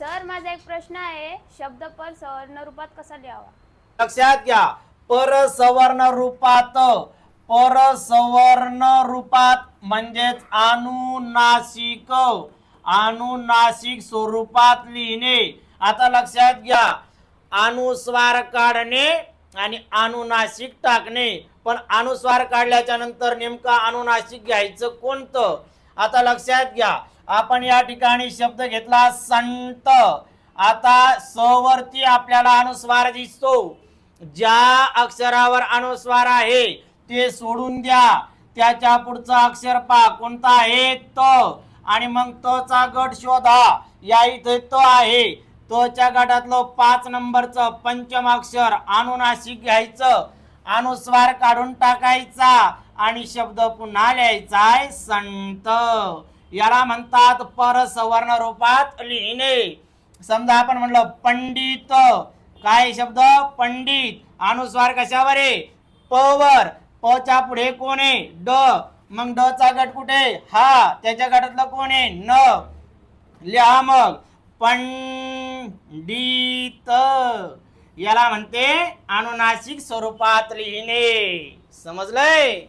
Sir माझा एक प्रश्न आहे. शब्द पर सवर्ण रूपात कसा लिहावा? लक्षात घ्या. पर सवर्ण रूपात पर सवर्ण रूपात म्हणजेच अनुनासिक अनुनासिक स्वरूपात लिहिणे. आता लक्षात घ्या. अनुस्वार काढणे आणि अनुनासिक टाकणे. पण अनुस्वार काढल्याच्या नंतर नेमका अनुनासिक घ्यायचं कोणतं? आता लक्षात घ्या. आपण या ठिकाणी शब्द घेतला संत. आता स वरती आपल्याला अनुस्वार दिसतो. ज्या अक्षरावर अनुस्वार आहे ते सोडून द्या. त्याच्या पुढचं अक्षर पा कोणता आहे? त. आणि मग तचा गट शोधा. या इथे त आहे. त गटातलं पाच नंबरचं पंचम अक्षर अनुनाशिक घ्यायचं. अनुस्वार काढून टाकायचा. आणि शब्द पुन्हा लिहायचा आहे संत. याला म्हणतात पर सवर्ण रूपात लिहिणे. समजा आपण म्हणलं पंडित काय शब्द? पंडित. अनुस्वार कशावर आहे? पवर. प च्या पुढे कोण आहे? ड. मग ड चा गट कुठे? हा. त्याच्या गटातलं कोण आहे? न. लिहा मग. पंडित. याला म्हणते अनुनासिक स्वरूपात लिहिणे. समजलंय?